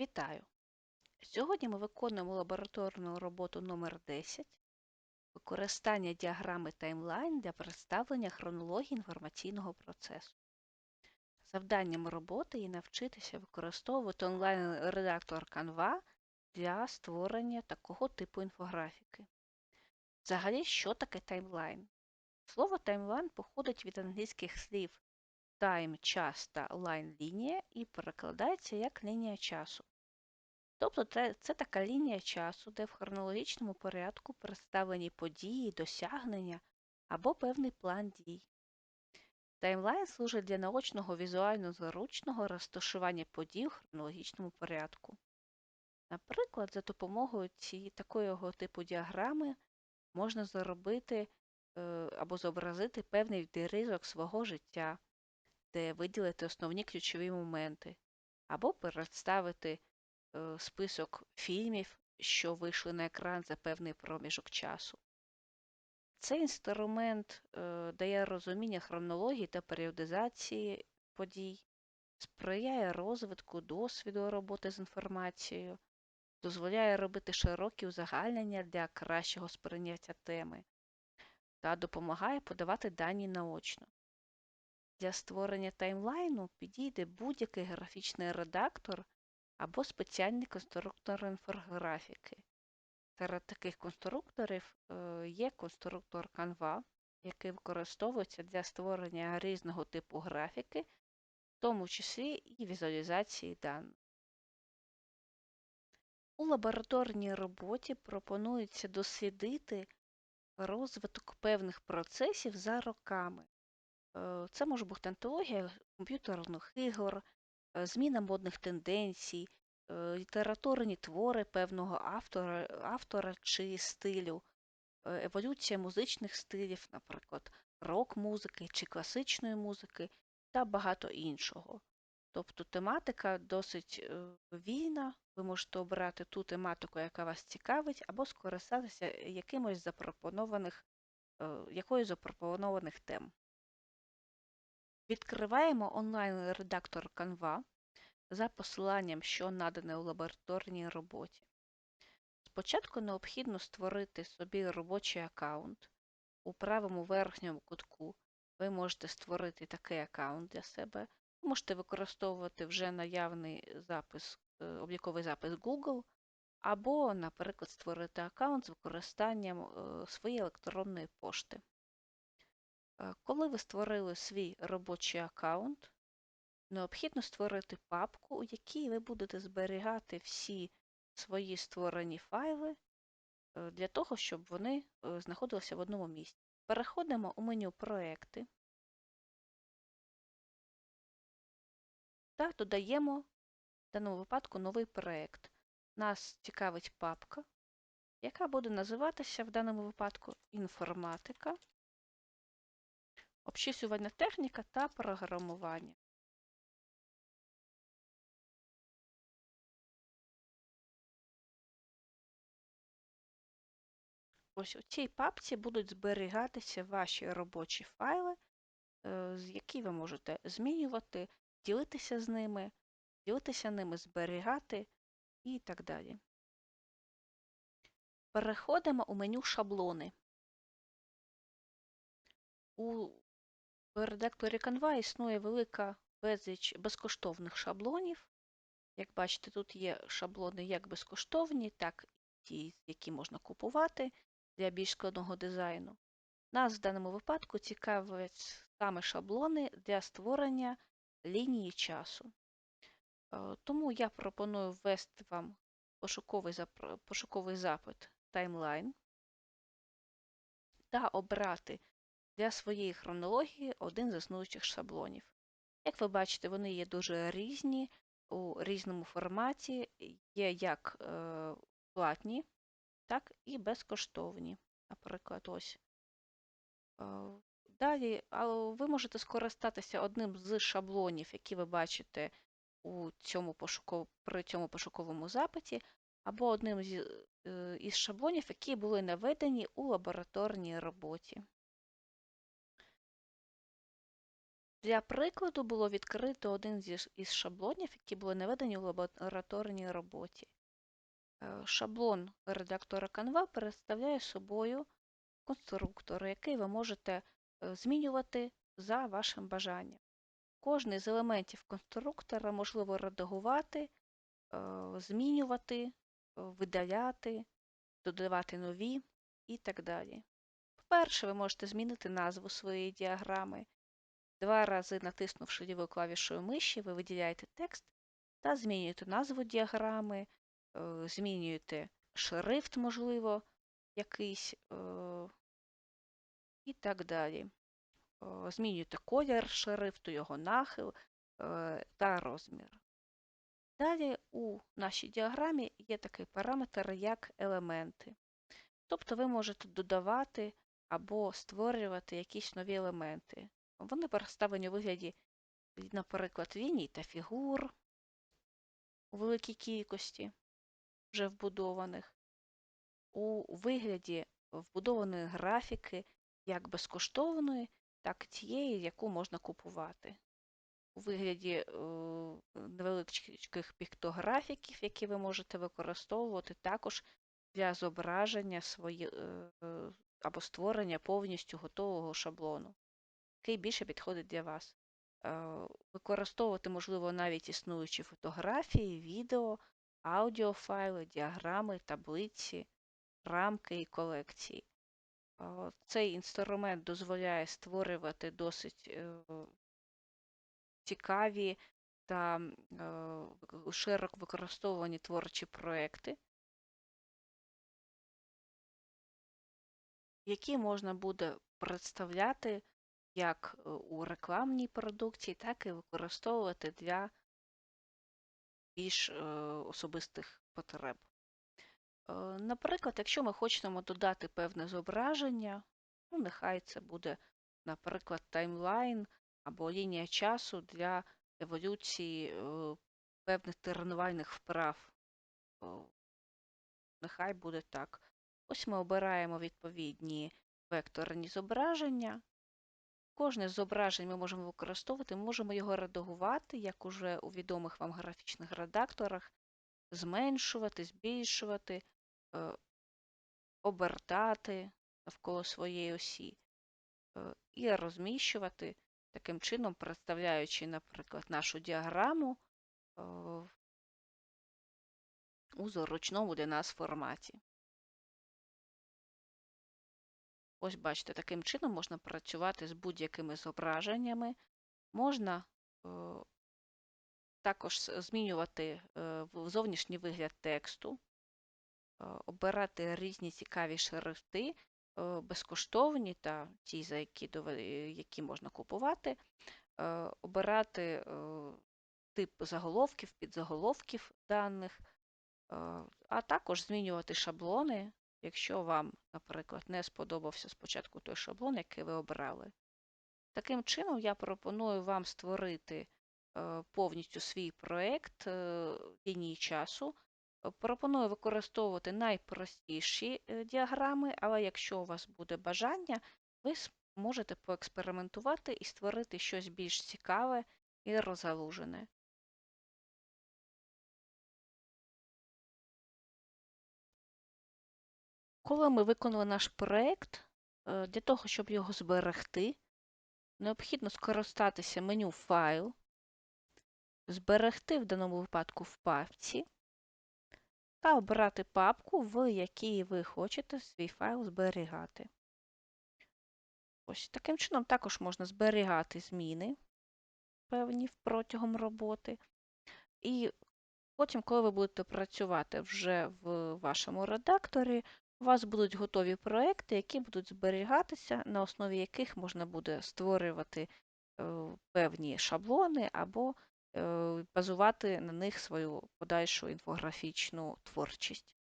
Вітаю! Сьогодні ми виконуємо лабораторну роботу номер 10 використання діаграми таймлайн для представлення хронології інформаційного процесу. Завданням роботи є навчитися використовувати онлайн-редактор Canva для створення такого типу інфографіки. Взагалі, що таке таймлайн? Слово таймлайн походить від англійських слів time – час та line – лінія і перекладається як лінія часу. Тобто це, це така лінія часу, де в хронологічному порядку представлені події, досягнення або певний план дій. Таймлайн служить для наочного візуально зручного розташування подій в хронологічному порядку. Наприклад, за допомогою цієї такого типу діаграми можна зробити е, або зобразити певний відрізок свого життя, де виділити основні ключові моменти, або представити список фільмів, що вийшли на екран за певний проміжок часу. Цей інструмент е, дає розуміння хронології та періодизації подій, сприяє розвитку досвіду роботи з інформацією, дозволяє робити широкі узагальнення для кращого сприйняття теми та допомагає подавати дані наочно. Для створення таймлайну підійде будь-який графічний редактор або спеціальний конструктор інфографіки. Серед таких конструкторів е, є конструктор Canva, який використовується для створення різного типу графіки, в тому числі і візуалізації даних. У лабораторній роботі пропонується дослідити розвиток певних процесів за роками. Е, це може бути антологія комп'ютерних ігор, зміна модних тенденцій, е, літературні твори певного автора, автора чи стилю, еволюція музичних стилів, наприклад, рок-музики чи класичної музики та багато іншого. Тобто тематика досить вільна, ви можете обрати ту тематику, яка вас цікавить, або скористатися якимось запропонованих, якоюсь запропонованих тем. Відкриваємо онлайн-редактор Canva за посиланням, що надане у лабораторній роботі. Спочатку необхідно створити собі робочий аккаунт. У правому верхньому кутку ви можете створити такий аккаунт для себе. Можете використовувати вже наявний запис, е, обліковий запис Google, або, наприклад, створити аккаунт з використанням е, своєї електронної пошти. Коли ви створили свій робочий аккаунт, необхідно створити папку, у якій ви будете зберігати всі свої створені файли е, для того, щоб вони е, знаходилися в одному місці. Переходимо у меню Проекти та додаємо в даному випадку новий проєкт. Нас цікавить папка, яка буде називатися в даному випадку інформатика обчислювальна техніка та програмування. Ось у цій папці будуть зберігатися ваші робочі файли, е, які ви можете змінювати, ділитися з ними, ділитися ними, зберігати і так далі. Переходимо у меню шаблони. У в редакторі Canva існує велика безліч безкоштовних шаблонів. Як бачите, тут є шаблони як безкоштовні, так і ті, які можна купувати для більш складного дизайну. Нас в даному випадку цікавлять саме шаблони для створення лінії часу. Е, тому я пропоную ввести вам пошуковий пошуковий запит Timeline та обрати для своєї хронології один з існуючих шаблонів. Як ви бачите, вони є дуже різні у різному форматі, є як е, платні, так і безкоштовні. Наприклад, ось. Е, далі ви можете скористатися одним з шаблонів, які ви бачите у цьому пошуков... при цьому пошуковому запиті, або одним е, із шаблонів, які були наведені у лабораторній роботі. Для прикладу було відкрито один із шаблонів, які були наведені у лабораторній роботі. Е, Шаблон редактора Canva представляє собою конструктор, який ви можете е, змінювати за вашим бажанням. Кожний з елементів конструктора можливо редагувати, е, змінювати, видаляти, додавати нові і так далі. Вперше ви можете змінити назву своєї діаграми. Два рази натиснувши лівою клавішою миші, ви виділяєте текст та змінюєте назву діаграми, е, змінюєте шрифт, можливо, якийсь і так далі. Е, Змінюєте колір шрифту, його нахил та розмір. Далі у нашій діаграмі є такий параметр, як елементи. Тобто ви можете додавати або створювати якісь нові елементи. Вони представлені у вигляді, наприклад, ліній та фігур у великій кількості вже вбудованих, у вигляді вбудованої графіки як безкоштовної, так і тієї, яку можна купувати. У вигляді е, невеличких піктографіків, які ви можете використовувати також для зображення свої, е, або створення повністю готового шаблону, який більше підходить для вас. Е, Використовувати, можливо, навіть існуючі фотографії, відео, аудіофайли, діаграми, таблиці, рамки і колекції. Е, Цей інструмент дозволяє створювати досить е, цікаві та широко використовувані творчі проекти, які можна буде представляти як е, у рекламній продукції, так і використовувати для більш е, особистих потреб. Е, Наприклад, якщо ми хочемо додати певне зображення, ну, нехай це буде, наприклад, таймлайн або лінія часу для еволюції певних тренувальних вправ. Нехай буде так. Ось ми обираємо відповідні векторні зображення. Кожне з зображень ми можемо використовувати, ми можемо його редагувати, як уже у відомих вам графічних редакторах, зменшувати, збільшувати, е, обертати навколо своєї осі е, і розміщувати, таким чином представляючи, наприклад, нашу діаграму е, у зручному для нас форматі. Ось бачите, таким чином можна працювати з будь-якими зображеннями. Можна е, також змінювати е, зовнішній вигляд тексту, е, обирати різні цікаві шрифти, е, безкоштовні та ті, за які, які можна купувати, е, обирати е, тип заголовків, підзаголовків даних, е, а також змінювати шаблони якщо вам, наприклад, не сподобався спочатку той шаблон, який ви обрали. Таким чином, я пропоную вам створити е, повністю свій проєкт е, лінії часу. Пропоную використовувати найпростіші е, діаграми, але якщо у вас буде бажання, ви можете поекспериментувати і створити щось більш цікаве і розгалужене. Коли ми виконали наш проєкт, е, для того, щоб його зберегти, необхідно скористатися меню Файл, зберегти в даному випадку в папці та обрати папку, в якій ви хочете свій файл зберігати. Ось Таким чином також можна зберігати зміни певні протягом роботи. І потім, коли ви будете працювати вже в вашому редакторі, у вас будуть готові проекти, які будуть зберігатися, на основі яких можна буде створювати е, певні шаблони або е, базувати на них свою подальшу інфографічну творчість.